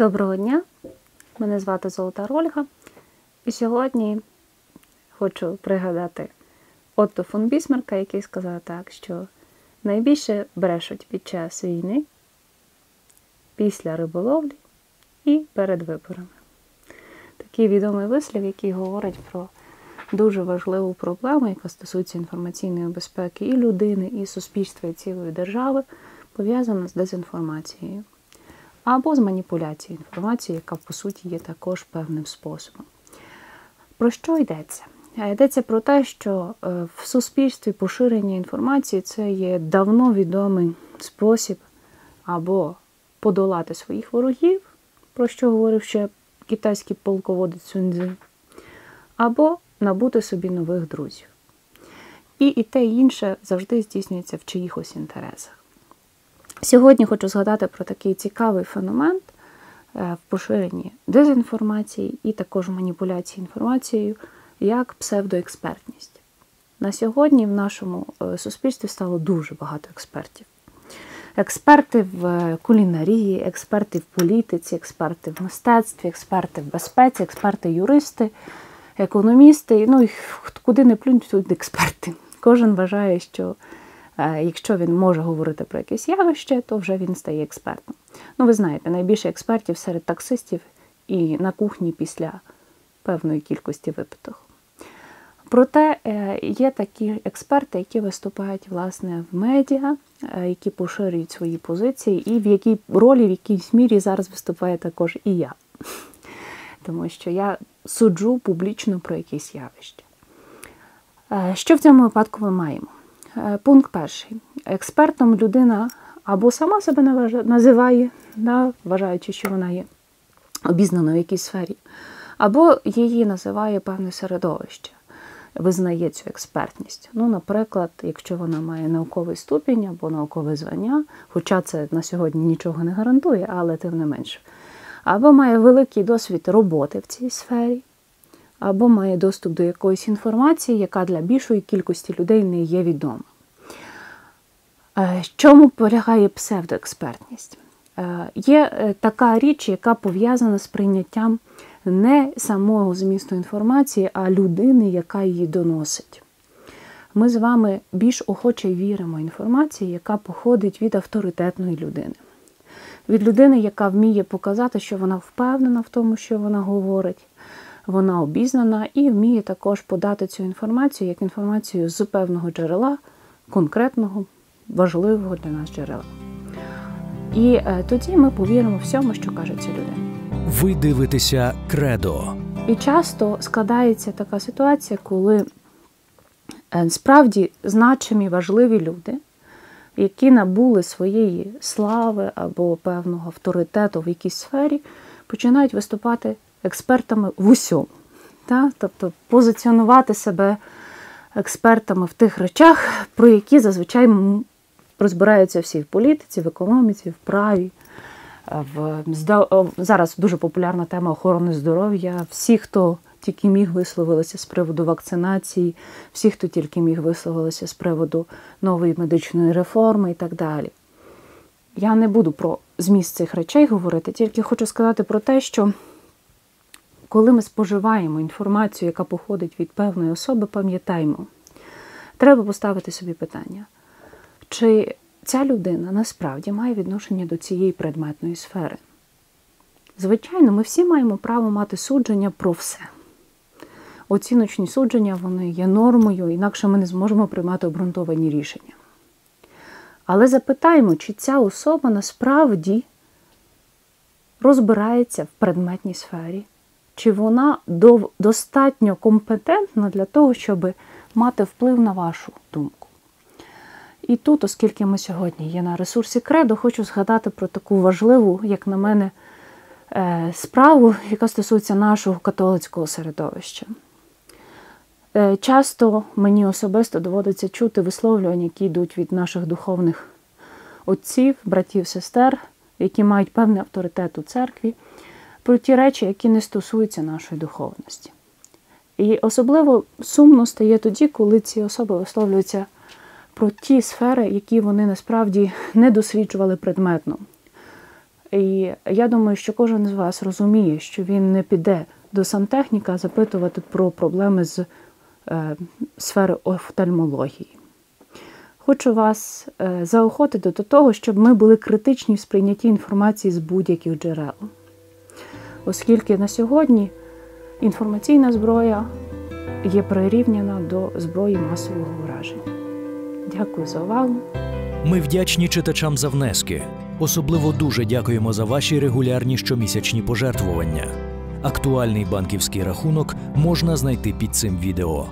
Доброго дня, мене звати Золота Ольга. І сьогодні хочу пригадати Отто фон Бісмарка, який сказав так, що найбільше брешуть під час війни, після риболовлі і перед виборами. Такий відомий вислів, який говорить про дуже важливу проблему, яка стосується інформаційної безпеки і людини, і суспільства, і цілої держави, пов'язана з дезінформацією або з маніпуляцією інформацією, яка по суті є також певним способом. Про що йдеться? Йдеться про те, що е, в суспільстві поширення інформації це є давно відомий спосіб або подолати своїх ворогів, про що говорив ще китайський полководець Суньцзи, або набути собі нових друзів. І і те і інше завжди здійснюється в чиїхось інтересах. Сьогодні хочу згадати про такий цікавий феномен е, в поширенні дезінформації і також маніпуляції інформацією, як псевдоекспертність. На сьогодні в нашому е, суспільстві стало дуже багато експертів. Експерти в кулінарії, експерти в політиці, експерти в мистецтві, експерти в безпеці, експерти, юристи, економісти. Ну і куди не плюнуть, тут експерти. Кожен вважає, що Е, якщо він може говорити про якесь явище, то вже він стає експертом. Ну, ви знаєте, найбільше експертів серед таксистів і на кухні після певної кількості випиток. Проте е, є такі експерти, які виступають власне в медіа, е, які поширюють свої позиції, і в якій ролі, в якійсь мірі зараз виступає також і я. Тому що я суджу публічно про якісь явище. Що в цьому випадку ми маємо? Е, пункт перший. Експертом людина або сама себе називає, да, вважаючи, що вона є обізнаною в якійсь сфері, або її називає певне середовище, визнає цю експертність. Ну, Наприклад, якщо вона має науковий ступінь або наукове звання, хоча це на сьогодні нічого не гарантує, але тим не менше, або має великий досвід роботи в цій сфері або має доступ до якоїсь інформації, яка для більшої кількості людей не є відома. Е, чому полягає псевдоекспертність? Е, є е, така річ, яка пов'язана з прийняттям не самого змісту інформації, а людини, яка її доносить. Ми з вами більш охоче віримо інформації, яка походить від авторитетної людини. Від людини, яка вміє показати, що вона впевнена в тому, що вона говорить, вона обізнана і вміє також подати цю інформацію як інформацію з певного джерела, конкретного, важливого для нас джерела. І е, тоді ми повіримо всьому, що каже ця людина. Ви дивитеся кредо. І часто складається така ситуація, коли е, справді значимі важливі люди, які набули своєї слави або певного авторитету в якійсь сфері, починають виступати експертами в усьому. Та? Тобто позиціонувати себе експертами в тих речах, про які зазвичай розбираються всі в політиці, в економіці, в праві. В... Зараз дуже популярна тема охорони здоров'я. Всі, хто тільки міг висловилися з приводу вакцинації, всі, хто тільки міг висловилися з приводу нової медичної реформи і так далі. Я не буду про зміст цих речей говорити, тільки хочу сказати про те, що коли ми споживаємо інформацію, яка походить від певної особи, пам'ятаймо, треба поставити собі питання, чи ця людина насправді має відношення до цієї предметної сфери. Звичайно, ми всі маємо право мати судження про все. Оціночні судження вони є нормою, інакше ми не зможемо приймати обґрунтовані рішення. Але запитаємо, чи ця особа насправді розбирається в предметній сфері, чи вона достатньо компетентна для того, щоб мати вплив на вашу думку. І тут, оскільки ми сьогодні є на ресурсі Кредо, хочу згадати про таку важливу, як на мене, е, справу, яка стосується нашого католицького середовища. Е, часто мені особисто доводиться чути висловлювання, які йдуть від наших духовних отців, братів, сестер, які мають певний авторитет у церкві про ті речі, які не стосуються нашої духовності. І особливо сумно стає тоді, коли ці особи висловлюються про ті сфери, які вони насправді не досліджували предметно. І я думаю, що кожен з вас розуміє, що він не піде до сантехніка запитувати про проблеми з е, сфери офтальмології. Хочу вас е, заохотити до того, щоб ми були критичні в сприйнятті інформації з будь-яких джерел. Оскільки на сьогодні інформаційна зброя є прирівняна до зброї масового враження. Дякую за увагу. Ми вдячні читачам за внески. Особливо дуже дякуємо за ваші регулярні щомісячні пожертвування. Актуальний банківський рахунок можна знайти під цим відео.